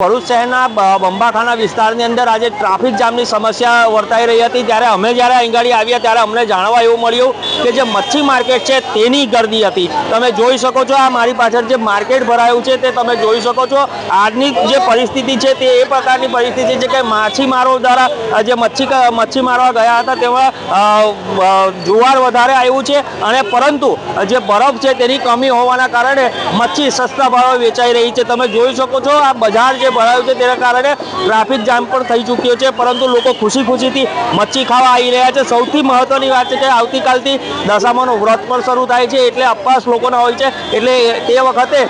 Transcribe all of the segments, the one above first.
ભરૂચ શહેરના બંબાખાના વિસ્તારની અંદર આજે ટ્રાફિક જામની સમસ્યા વર્તાઈ રહી હતી. ત્યારે અમે જ્યારે અહીં આવ્યા ત્યારે અમને જાણવા એવું મળ્યું કે જે મચ્છી માર્કેટ છે તેની ગર્દી હતી. તમે જોઈ શકો છો આ મારી પાછળ જે માર્કેટ ભરાયું છે તે તમે જોઈ શકો છો. આજની જે પરિસ્થિતિ છે તે એ પ્રકારની પરિસ્થિતિ છે કે માછીમારો દ્વારા જે મચ્છી મચ્છી મારવા ગયા હતા તેમાં જુવાર વધારે આવ્યું છે અને પરંતુ જે બરફ છે તેની કમી હોવાના કારણે મચ્છી સસ્તા ભાવે વેચાઈ રહી છે. તમે જોઈ શકો છો આ બજાર જે ભરાયું છે તેના કારણે ટ્રાફિક જામ પણ થઈ ચૂક્યો છે. પરંતુ લોકો ખુશી ખુશીથી મચ્છી ખાવા આવી રહ્યા છે. સૌથી મહત્વની વાત છે કે આવતીકાલથી દશામાનું વ્રત પણ શરૂ થાય છે, એટલે અપવાસ લોકોના હોય છે. એટલે તે વખતે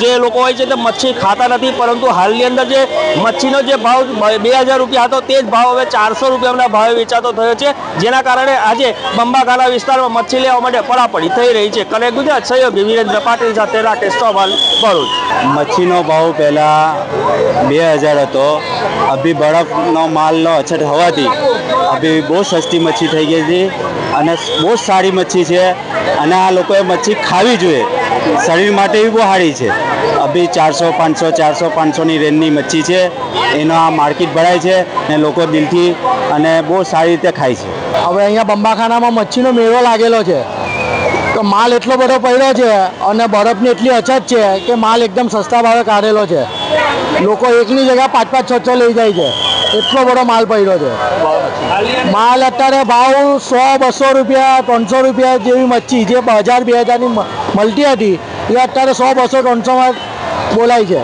જે લોકો હોય છે તે મચ્છી ખાતા નથી, પરંતુ હાલની અંદર જે મચ્છીનો જે ભાવ બે હજાર રૂપિયા હતો, તે જ ભાવ હવે ચારસો રૂપિયાના ભાવે વેચાતો થયો છે. જેના કારણે આજે બંબાખાના વિસ્તારમાં મચ્છી લેવા માટે પડાપડી થઈ રહી છે. કનેક્ટ ગુજરાત સહયોગી વિરેન્દ્ર પાટીલ સાથે રાકેશ ચોવાલ ભરૂચ. મચ્છીનો ભાવ પહેલાં બે હજાર હતો. અભી બરફનો માલનો અછત હોવાથી અભી બહુ સસ્તી મચ્છી થઈ ગઈ હતી અને બહુ સારી મચ્છી છે અને આ લોકોએ મચ્છી ખાવી જોઈએ. શરીર માટે બી બહુ સારી છે. અભી ચારસો, પાંચસો, ચારસો, પાંચસોની રેન્જની મચ્છી છે. એનો આ માર્કેટ ભરાય છે ને લોકો દિલથી અને બહુ સારી રીતે ખાય છે. હવે અહીંયા બંબાખાનામાં મચ્છીનો મેળો લાગેલો છે. તો માલ એટલો બધો પડ્યો છે અને બરફની એટલી અછત છે કે માલ એકદમ સસ્તા ભાવે કાઢેલો છે. લોકો એકની જગ્યા પાંચ પાંચ છ છ લઈ જાય છે. એટલો બધો માલ પડ્યો છે. માલ અત્યારે ભાવ સો, બસો રૂપિયા, ત્રણસો રૂપિયા જેવી મચ્છી જે હજાર, બે હજારની મળતી હતી, એ અત્યારે સો, બસો, ત્રણસોમાં બોલાય છે.